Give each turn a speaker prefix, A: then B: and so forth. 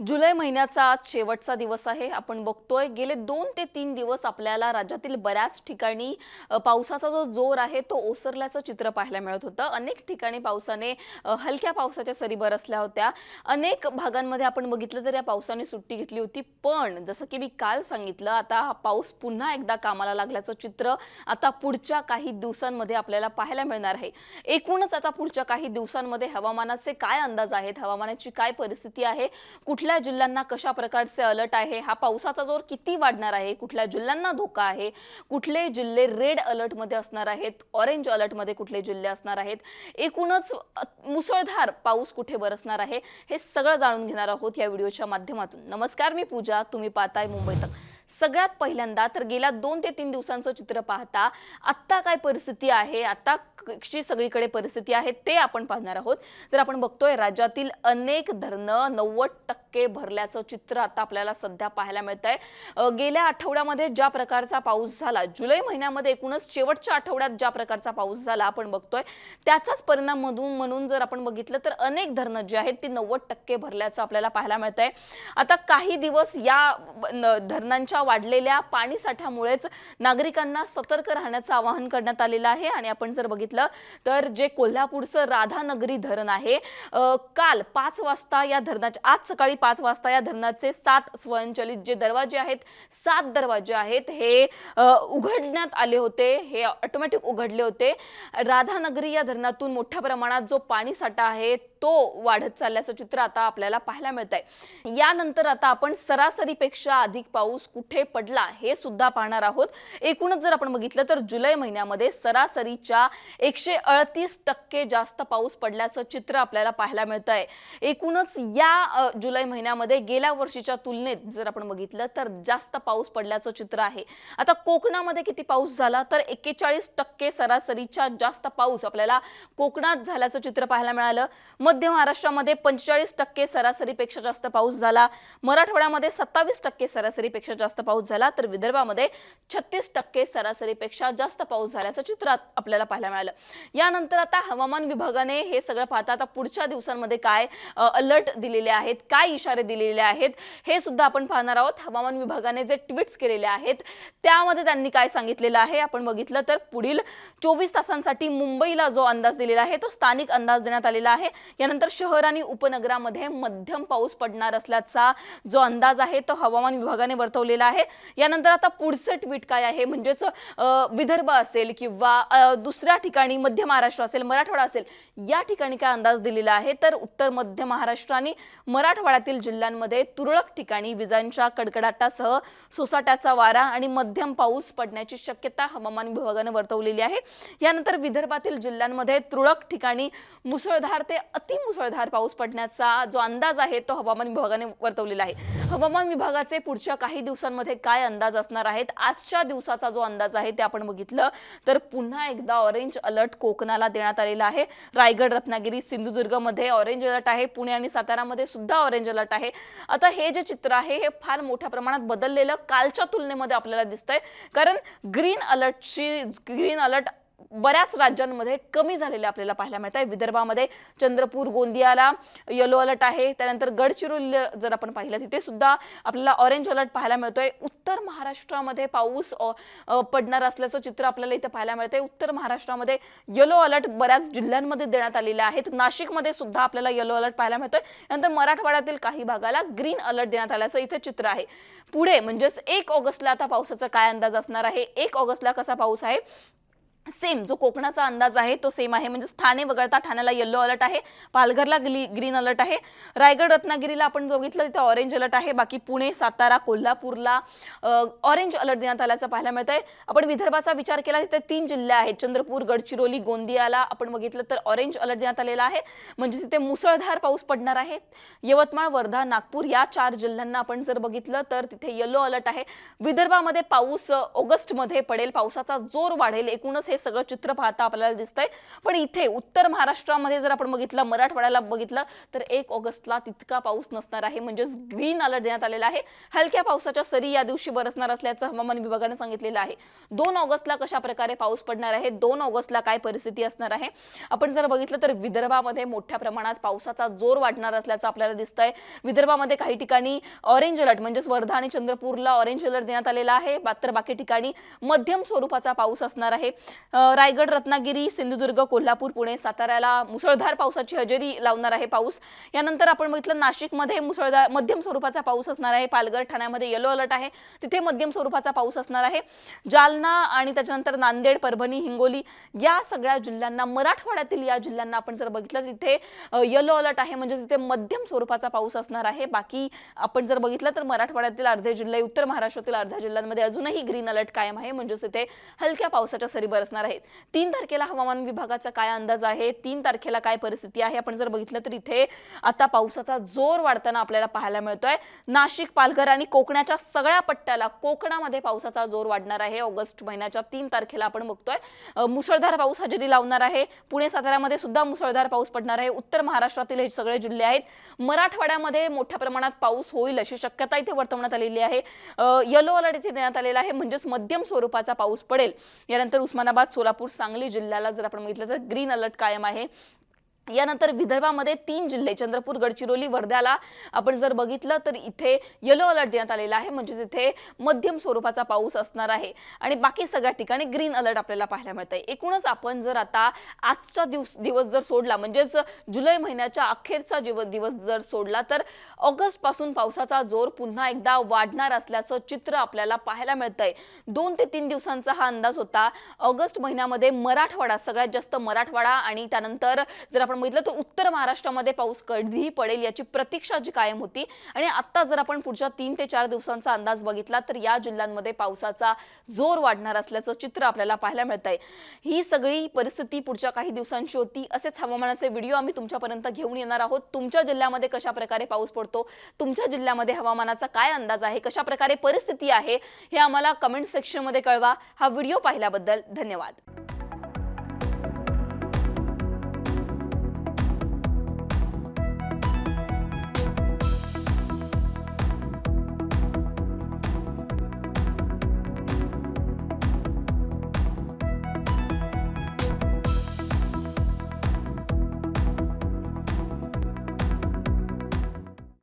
A: जुलै महिन्याचा आज शेवटचा दिवस आहे. आपण बघतोय गेले दोन ते तीन दिवस आपल्याला राज्यातील बऱ्याच ठिकाणी पावसाचा जो जोर आहे तो ओसरल्याचं चित्र पाहायला मिळत होतं. अनेक ठिकाणी पावसाने हलक्या पावसाच्या सरी बरसल्या होत्या. अनेक भागांमध्ये आपण बघितलं तर या पावसाने सुट्टी घेतली होती. पण जसं की मी काल सांगितलं आता हा पाऊस पुन्हा एकदा कामाला लागल्याचं चित्र आता पुढच्या काही दिवसांमध्ये आपल्याला पाहायला मिळणार आहे. एकूणच आता पुढच्या काही दिवसांमध्ये हवामानाचे काय अंदाज आहेत? हवामानाची काय परिस्थिती आहे? कुठल्या कुठल्या जिल्ह्यांना कशा प्रकारचे अलर्ट आहे? हा पावसाचा जोर किती वाढणार आहे? कुठल्या जिल्ह्यांना धोका आहे? कुठले जिल्हे रेड अलर्टमध्ये असणार आहेत? ऑरेंज अलर्टमध्ये कुठले जिल्हे असणार आहेत? एकूणच मुसळधार पाऊस कुठे बरसणार आहे? हे सगळं जाणून घेणार आहोत या व्हिडिओच्या माध्यमातून. नमस्कार मी पूजा. तुम्ही पाहताय मुंबई तक. सगळ्यात पहिल्यांदा तर गेल्या दोन ते तीन दिवसांचं चित्र पाहता आत्ता काय परिस्थिती आहे आत्ता कशी सगळीकडे परिस्थिती आहे ते आपण पाहणार आहोत. तर आपण बघतोय राज्यातील अनेक धरणं नव्वद टक्के भरल्याचं चित्र आता आपल्याला सध्या पाहायला मिळत आहे गेल्या आठवड्यामध्ये ज्या प्रकारचा पाऊस झाला जुलै महिन्यामध्ये एकूणच शेवटच्या आठवड्यात ज्या प्रकारचा पाऊस झाला आपण बघतोय त्याचाच परिणाम मधून म्हणून जर आपण बघितलं तर अनेक धरणं जी आहेत ती नव्वद टक्के भरल्याचं आपल्याला पाहायला मिळत आहे आता काही दिवस या न- धरणांच्या वाढलेल्या पाणीसाठ्यामुळेच नागरिकांना सतर्क राहण्याचं आवाहन करण्यात आलेलं आहे. आणि आपण जर बघितलं तर जे कोल्हापूरचं राधानगरी धरण आहे काल पाच वाजता या धरणाचे आज सकाळी पाच वाजता या धरणाचे सात स्वयंचलित जे दरवाजे आहेत सात दरवाजे आहेत हे उघडण्यात आले होते. हे ऑटोमॅटिक उघडले होते. राधानगरी या धरणातून मोठ्या प्रमाणात जो पाणी साठा आहे तो वाढत चालल्याचं चित्र आता आपल्याला पाहायला मिळत आहे यानंतर आता आपण सरासरीपेक्षा अधिक पाऊस कुठे पडला हे सुद्धा पाहणार आहोत. एकूणच जर आपण बघितलं तर जुलै महिन्यामध्ये सरासरीच्या एकशे अडतीस टक्के जास्त पाऊस पडल्याचं चित्र आपल्याला पाहायला मिळत आहे एकूणच या जुलै महिन्यामध्ये गेल्या वर्षीच्या तुलनेत जर आपण बघितलं तर जास्त पाऊस पडल्याचं चित्र आहे. आता कोकणामध्ये किती पाऊस झाला तर एक्केचाळीस टक्के सरासरीच्या जास्त पाऊस आपल्याला कोकणात झाल्याचं चित्र पाहायला मिळालं. मध्य महाराष्ट्रामध्ये पंचेचाळीस टक्के सरासरीपेक्षा जास्त पाऊस झाला. मराठवाड्यामध्ये सत्तावीस टक्के सरासरीपेक्षा जास्त जास्त पाऊस झाला तर विदर्भामध्ये छत्तीस टक्के सरासरीपेक्षा जास्त पाऊस झाल्याचं चित्र आपल्याला पाहायला मिळालं. यानंतर आता हवामान विभागाने हे सगळं पाहता आता पुढच्या दिवसांमध्ये काय अलर्ट दिलेले आहेत काय इशारे दिलेले आहेत हे सुद्धा आपण पाहणार आहोत. हवामान विभागाने जे ट्विट्स केलेले आहेत त्यामध्ये त्यांनी काय सांगितलेलं आहे? आपण बघितलं तर पुढील चोवीस तासांसाठी मुंबईला जो अंदाज दिलेला आहे तो स्थानिक अंदाज देण्यात आलेला आहे. यानंतर शहर आणि उपनगरामध्ये मध्यम पाऊस पडणार असल्याचा जो अंदाज आहे तो हवामान विभागाने वर्तवलेला आहे. यानंतर आता पुढचं ट्विट काय आहे? म्हणजेच विदर्भ असेल किंवा दुसऱ्या ठिकाणी मध्य महाराष्ट्र असेल मराठवाडा असेल या ठिकाणी काय अंदाज दिलेला आहे? तर उत्तर मध्य महाराष्ट्र आणि मराठवाड्यातील जिल्ह्यांमध्ये तुरळक ठिकाणी विजांच्या कडकडाटासह सोसाट्याचा वारा आणि मध्यम पाऊस पडण्याची शक्यता हवामान विभागाने वर्तवलेली आहे. यानंतर विदर्भातील जिल्ह्यांमध्ये तुरळक ठिकाणी मुसळधार ते अतिमुसळधार पाऊस पडण्याचा जो अंदाज आहे तो हवामान विभागाने वर्तवलेला आहे. हवामान विभागाचे पुढच्या काही दिवसांमध्ये काय अंदाज असणार आहेत? आजच्या दिवसाचा जो अंदाज आहे ते आपण बघितलं. तर पुन्हा एकदा ऑरेंज अलर्ट कोकणाला देण्यात आलेला आहे. रायगड रत्नागिरी सिंधुदुर्गमध्ये ऑरेंज अलर्ट आहे. पुणे आणि सातारामध्ये सुद्धा ऑरेंज अलर्ट आहे. आता हे जे चित्र आहे हे फार मोठ्या प्रमाणात बदललेलं कालच्या तुलनेमध्ये आपल्याला दिसतंय. कारण ग्रीन अलर्टची ग्रीन अलर्ट बऱ्याच राज्यांमध्ये कमी झालेले आपल्याला पाहायला मिळत आहे. विदर्भामध्ये चंद्रपूर गोंदियाला येलो अलर्ट आहे. त्यानंतर गडचिरोली जर आपण पाहिलं तिथे सुद्धा आपल्याला ऑरेंज अलर्ट पाहायला मिळतोय. उत्तर महाराष्ट्रामध्ये पाऊस पडणार असल्याचं चित्र आपल्याला इथे पाहायला मिळतंय. उत्तर महाराष्ट्रामध्ये येलो अलर्ट बऱ्याच जिल्ह्यांमध्ये देण्यात आलेले आहेत. नाशिकमध्ये सुद्धा आपल्याला येलो अलर्ट पाहायला मिळतोय. नंतर मराठवाड्यातील काही भागाला ग्रीन अलर्ट देण्यात आल्याचं इथे चित्र आहे. पुढे म्हणजेच एक ऑगस्टला आता पावसाचा काय अंदाज असणार आहे? एक ऑगस्टला कसा पाऊस आहे? सेम जो कोकणाचा अंदाज आहे तो सेम आहे. म्हणजे ठाणे वगळता ठाण्याला येल्लो अलर्ट आहे. पालघरला ग्ली ग्रीन अलर्ट आहे. रायगड रत्नागिरीला आपण बघितलं तिथे ऑरेंज अलर्ट आहे. बाकी पुणे सातारा कोल्हापूरला ऑरेंज अलर्ट देण्यात आल्याचं पाहायला मिळत आहे आपण विदर्भाचा विचार केला तिथे तीन जिल्हे आहेत. चंद्रपूर गडचिरोली गोंदियाला आपण बघितलं तर ऑरेंज अलर्ट देण्यात आलेला आहे. म्हणजे तिथे मुसळधार पाऊस पडणार आहे. यवतमाळ वर्धा नागपूर या चार जिल्ह्यांना आपण जर बघितलं तर तिथे येलो अलर्ट आहे. विदर्भामध्ये पाऊस ऑगस्टमध्ये पडेल. पावसाचा जोर वाढेल. एकूणच हे सगळं चित्र पाहता आपल्याला दिसतंय. पण इथे उत्तर महाराष्ट्रामध्ये जर आपण बघितलं मराठवाड्याला बघितलं तर एक ऑगस्टला तितका पाऊस नसणार आहे. म्हणजेच ग्रीन अलर्ट देण्यात आलेला आहे. हलक्या पावसाच्या सरी या दिवशी बरसणार असल्याचं हवामान विभागाने सांगितलेलं आहे. दोन ऑगस्टला कशा प्रकारे पाऊस पडणार आहे? दोन ऑगस्टला काय परिस्थिती असणार आहे? आपण जर बघितलं तर विदर्भामध्ये मोठ्या प्रमाणात पावसाचा जोर वाढणार असल्याचं आपल्याला दिसतंय. विदर्भामध्ये काही ठिकाणी ऑरेंज अलर्ट म्हणजेच वर्धा आणि चंद्रपूरला ऑरेंज अलर्ट देण्यात आलेला आहे. मात्र बाकी ठिकाणी मध्यम स्वरूपाचा पाऊस असणार आहे. रायगड रत्नागिरी सिंधुदुर्ग कोल्हापूर पुणे साताऱ्याला मुसळधार पावसाची हजेरी लावणार आहे पाऊस. यानंतर आपण बघितलं नाशिकमध्ये मुसळधार मध्यम स्वरूपाचा पाऊस असणार आहे. पालघर ठाण्यामध्ये येलो अलर्ट आहे. तिथे मध्यम स्वरूपाचा पाऊस असणार आहे. जालना आणि त्याच्यानंतर नांदेड परभणी हिंगोली या सगळ्या जिल्ह्यांना मराठवाड्यातील या जिल्ह्यांना आपण जर बघितलं तिथे येलो अलर्ट आहे. म्हणजे तिथे मध्यम स्वरूपाचा पाऊस असणार आहे. बाकी आपण जर बघितलं तर मराठवाड्यातील अर्धे जिल्हे उत्तर महाराष्ट्रातील अर्ध्या जिल्ह्यांमध्ये अजूनही ग्रीन अलर्ट कायम आहे. म्हणजेच तिथे हलक्या पावसाच्या सरी असणार आहेत. तीन तारखेला हवामान विभागाचा काय अंदाज आहे? तीन तारखेला काय परिस्थिती आहे? आपण जर बघितलं तर इथे आता पावसाचा जोर वाढताना आपल्याला पाहायला मिळतोय. नाशिक पालघर आणि कोकणाच्या सगळ्या पट्ट्याला कोकणामध्ये पावसाचा जोर वाढणार आहे. ऑगस्ट महिन्याच्या तीन तारखेला आपण बघतोय. मुसळधार पाऊस हजेरी लावणार आहे. पुणे साताऱ्यामध्ये सुद्धा मुसळधार पाऊस पडणार आहे. उत्तर महाराष्ट्रातील हे सगळे जिल्हे आहेत. मराठवाड्यामध्ये मोठ्या प्रमाणात पाऊस होईल अशी शक्यता इथे वर्तवण्यात आलेली आहे. येलो अलर्ट इथे देण्यात आलेला आहे. म्हणजेच मध्यम स्वरूपाचा पाऊस पडेल. यानंतर उस्मानाबाद सोलापूर सांगली जिल्ह्याला जर आपण बघितलं तर ग्रीन अलर्ट कायम आहे. यानंतर विदर्भामध्ये तीन जिल्हे चंद्रपूर गडचिरोली वर्ध्याला आपण जर बघितलं तर इथे येलो अलर्ट देण्यात आलेला आहे. म्हणजेच इथे मध्यम स्वरूपाचा पाऊस असणार आहे. आणि बाकी सगळ्या ठिकाणी ग्रीन अलर्ट आपल्याला पाहायला मिळत आहे एकूणच आपण जर आता आजचा दिवस दिवस जर सोडला म्हणजेच जुलै महिन्याच्या अखेरचा दिवस दिवस जर सोडला तर ऑगस्टपासून पावसाचा जोर पुन्हा एकदा वाढणार असल्याचं चित्र आपल्याला पाहायला मिळत आहे दोन ते तीन दिवसांचा हा अंदाज होता. ऑगस्ट महिन्यामध्ये मराठवाडा सगळ्यात जास्त मराठवाडा आणि त्यानंतर जर आपण सांगितलं तर उत्तर महाराष्ट्रामध्ये पाऊस कधीही पडेल याची प्रतीक्षा जी कायम होती. आणि आत्ता जर आपण पुढच्या तीन ते चार दिवसांचा अंदाज बघितला तर या जिल्ह्यांमध्ये पावसाचा जोर वाढणार असल्याचं चित्र आपल्याला पाहायला मिळत आहे ही सगळी परिस्थिती पुढच्या काही दिवसांची होती. असेच हवामानाचे व्हिडिओ आम्ही तुमच्यापर्यंत घेऊन येणार आहोत. तुमच्या जिल्ह्यामध्ये कशा प्रकारे पाऊस पडतो? तुमच्या जिल्ह्यामध्ये हवामानाचा काय अंदाज आहे? कशा प्रकारे परिस्थिती आहे? हे आम्हाला कमेंट सेक्शनमध्ये कळवा. हा व्हिडिओ पाहिल्याबद्दल धन्यवाद.